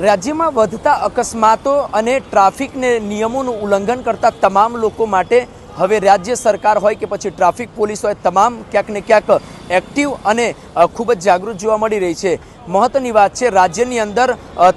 રાજ્યમાં વધતા અકસ્માતો અને ટ્રાફિકને નિયમોનું ઉલ્લંઘન કરતા તમામ લોકો માટે હવે રાજ્ય સરકાર હોય કે પછી ટ્રાફિક પોલીસ હોય, તમામ ક્યાંક ને ક્યાંક એક્ટિવ અને ખૂબ જ જાગૃત જોવા મળી રહી છે. મહત્ત્વની વાત છે, રાજ્યની અંદર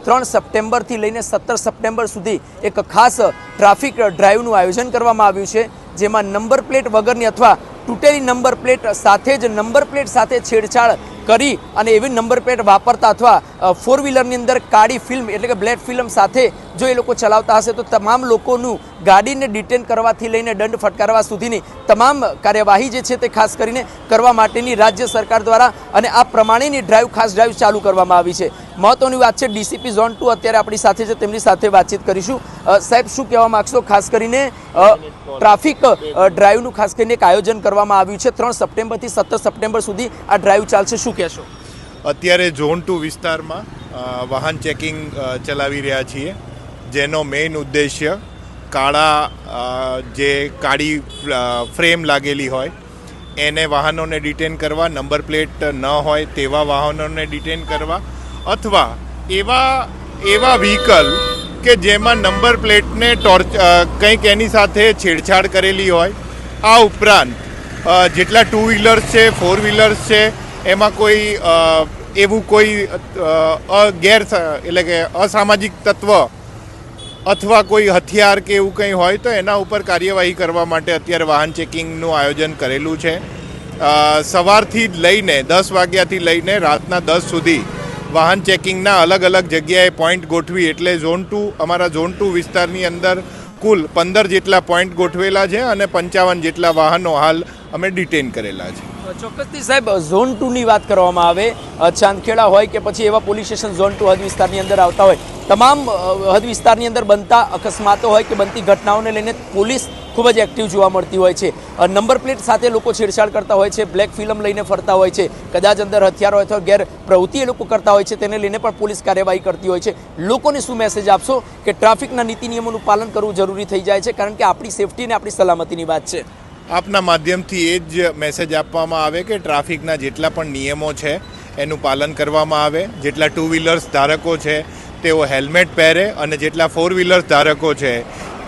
ત્રણ સપ્ટેમ્બરથી લઈને સત્તર સપ્ટેમ્બર સુધી એક ખાસ ટ્રાફિક ડ્રાઈવનું આયોજન કરવામાં આવ્યું છે, જેમાં નંબર પ્લેટ વગરની અથવા તૂટેલી નંબર પ્લેટ સાથે જ નંબર પ્લેટ સાથે છેડછાડ કરી અને એવી નંબર પ્લેટ વાપરતા અથવા ફોર વ્હીલરની અંદર કાળી ફિલ્મ એટલે કે બ્લેક ફિલ્મ સાથે જો એ લોકો ચલાવતા હશે તો તમામ લોકોનું ગાડીને ડિટેન કરવાથી લઈને દંડ ફટકારવા સુધીની તમામ કાર્યવાહી જે છે તે ખાસ કરીને કરવા માટેની રાજ્ય સરકાર દ્વારા અને આ પ્રમાણેની ડ્રાઈવ ખાસ ડ્રાઈવ ચાલુ કરવામાં આવી છે. મહત્વની વાત છે ડીસીપી ઝોન ટુ. અત્યારે આપણી સાથે છે, તેમની સાથે વાતચીત કરીશું. સાહેબ, શું કહેવા માગશો? ખાસ કરીને ટ્રાફિક ડ્રાઈવનું ખાસ કરીને એક આયોજન કરવામાં આવ્યું છે. ત્રણ સપ્ટેમ્બરથી સત્તર સપ્ટેમ્બર સુધી આ ડ્રાઈવ ચાલશે. શું કહેશો? અત્યારે ઝોન ટુ વિસ્તારમાં વાહન ચેકિંગ ચલાવી રહ્યા છીએ. જેનો મેઇન ઉદ્દેશ્ય કાળા જે કાળી ફ્રેમ લાગેલી હોય, એને વાહનોને ડિટેન કરવા નંબર પ્લેટ ન હોય તેવા વાહનોને ડિટેન કરવા, અથવા એવા એવા વ્હીકલ કે જેમાં નંબર પ્લેટને ટોર્ચ કંઈક એની સાથે છેડછાડ કરેલી હોય, આ ઉપરાંત જેટલા ટુ વ્હીલર્સ છે ફોર વ્હીલર્સ છે, એમાં કોઈ એવું કોઈ અગેર એટલે કે અસામાજિક તત્વ અથવા કોઈ હથિયાર કે એવું કંઈ હોય તો એના ઉપર કાર્યવાહી કરવા માટે અત્યારે વાહન ચેકિંગનું આયોજન કરેલું છે. સવારથી લઈને દસ વાગ્યાથી લઈને રાતના દસ સુધી વાહન ચેકિંગના અલગ અલગ જગ્યાએ પોઈન્ટ ગોઠવી એટલે ઝોન ટુ, અમારા ઝોન ટુ વિસ્તારની અંદર કુલ પંદર જેટલા પોઈન્ટ ગોઠવેલા છે અને પંચાવન જેટલા વાહનો હાલ અમે ડિટેન કરેલા છે. ચોક્કસથી સાહેબ ઝોન ટુની વાત કરવામાં આવે ચાંદખેડા હોય કે પછી એવા પોલીસ સ્ટેશન ઝોન ટુ હદ વિસ્તારની અંદર આવતા હોય, તમામ હદ વિસ્તારની અંદર બનતા અકસ્માતો હોય કે બનતી ઘટનાઓને લઈને પોલીસ ખૂબ જ એક્ટિવ જોવા મળતી હોય છે. નંબર પ્લેટ સાથે લોકો છેડછાડ કરતા હોય છે બ્લેક ફિલ્મ લઈને ફરતા હોય છે, કદાચ અંદર હથિયારો અથવા ગેર પ્રવૃત્તિ એ લોકો કરતા હોય છે, તેને લઈને પણ પોલીસ કાર્યવાહી કરતી હોય છે. લોકોને શું મેસેજ આપશો કે ટ્રાફિકના નીતિ નિયમોનું પાલન કરવું જરૂરી થઈ જાય છે, કારણ કે આપણી સેફટી અને આપણી સલામતીની વાત છે. આપના માધ્યમથી એ જ મેસેજ આપવામાં આવે કે ટ્રાફિકના જેટલા પણ નિયમો છે, એનું પાલન કરવામાં આવે. જેટલા ટુ વ્હીલર્સ ધારકો છે, તેઓ હેલ્મેટ પહેરે અને જેટલા ફોર વ્હીલર્સ ધારકો છે,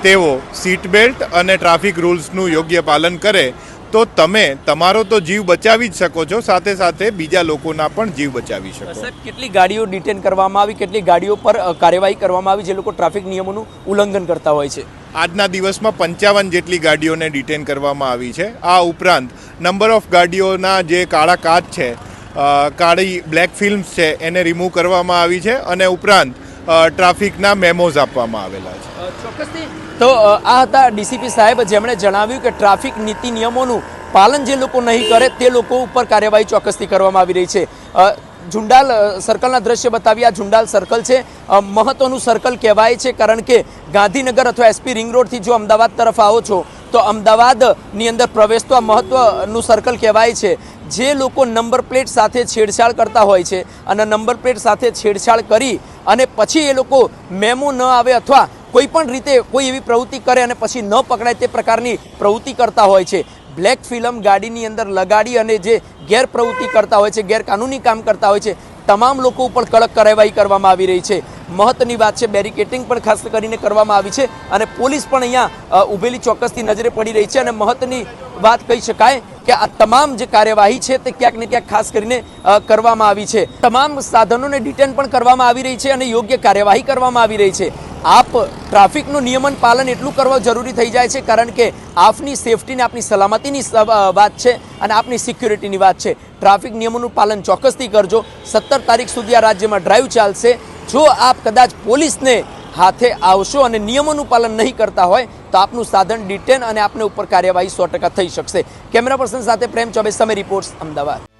તેઓ સીટ બેલ્ટ અને ટ્રાફિક રૂલ્સનું યોગ્ય પાલન કરે. તો તમે, તમારો તો જીવ બચાવી જ શકો છો, સાથે સાથે બીજા લોકોના પણ જીવ બચાવી શકો. સાહેબ, કેટલી ગાડીઓ ડિટેન કરવામાં આવી, કેટલી ગાડીઓ પર કાર્યવાહી કરવામાં આવી, જે લોકો ટ્રાફિક નિયમોનું ઉલ્લંઘન કરતા હોય છે? આજના દિવસમાં પંચાવન જેટલી ગાડીઓને ડિટેન કરવામાં આવી છે. આ ઉપરાંત નંબર ઓફ ગાડીઓના જે કાળા કાચ છે કાળી બ્લેક ફિલ્મ્સ છે, એને રિમૂવ કરવામાં આવી છે અને ઉપરાંત ટ્રાફિકના મેમોઝ આપવામાં આવેલા છે. ચોક્કસથી. તો આ હતા ડીસીપી સાહેબ, જેમણે જણાવ્યું કે ટ્રાફિક નીતિ નિયમોનું પાલન જે લોકો નહીં કરે તે લોકો ઉપર કાર્યવાહી ચોક્કસથી કરવામાં આવી રહી છે. ઝુંડાલ સર્કલના દ્રશ્ય બતાવ્યા ઝુંડાલ સર્કલ છે. મહત્વનું સર્કલ કહેવાય છે કારણ કે ગાંધીનગર અથવા એસપી રિંગ રોડથી જો અમદાવાદ તરફ આવો છો, તો અમદાવાદની અંદર પ્રવેશ તો આ મહત્વનું સર્કલ કહેવાય છે. જે લોકો નંબર પ્લેટ સાથે છેડછાડ કરતા હોય છે અને નંબર પ્લેટ સાથે છેડછાડ કરી અને પછી એ લોકો મેમો ન આવે અથવા કોઈ પણ રીતે કોઈ એવી પ્રવૃત્તિ કરે અને પછી ન પકડાય તે પ્રકારની પ્રવૃત્તિ કરતા હોય છે. બ્લેક ફિલ્મ ગાડીની અંદર લગાડી અને જે ગેરપ્રવૃત્તિ કરતા હોય છે, ગેરકાનૂની કામ કરતા હોય છે, તમામ લોકો ઉપર કડક કાર્યવાહી કરવામાં આવી રહી છે. મહત્ત્વની વાત છે, બેરિકેટિંગ પણ ખાસ કરીને કરવામાં આવી છે અને પોલીસ પણ અહીંયા ઊભેલી ચોક્કસથી નજરે પડી રહી છે અને મહત્ત્વની વાત કહી શકાય કે આ તમામ જે કાર્યવાહી છે તે ક્યાંક ને ક્યાંક ખાસ કરીને કરવામાં આવી છે. તમામ સાધનોને ડિટેન પણ કરવામાં આવી રહી છે અને યોગ્ય કાર્યવાહી કરવામાં આવી રહી છે. આપ ટ્રાફિકનું નિયમન પાલન એટલું કરવું જરૂરી થઈ જાય છે, કારણ કે આપની સેફટીને આપની સલામતીની વાત છે અને આપની સિક્યુરિટીની વાત છે. ટ્રાફિક નિયમોનું પાલન ચોક્કસથી કરજો. સત્તર તારીખ સુધી આ રાજ્યમાં ડ્રાઈવ ચાલશે. જો આપ કદાચ પોલીસને હાથે આવશો અને નિયમોનું પાલન નહીં કરતા હોય, તો આપનું સાધન ડિટેન અને આપને ઉપર કાર્યવાહી સો થઈ શકશે. કેમેરા પર્સન સાથે પ્રેમ ચોબે સમય રિપોર્ટ્સ, અમદાવાદ.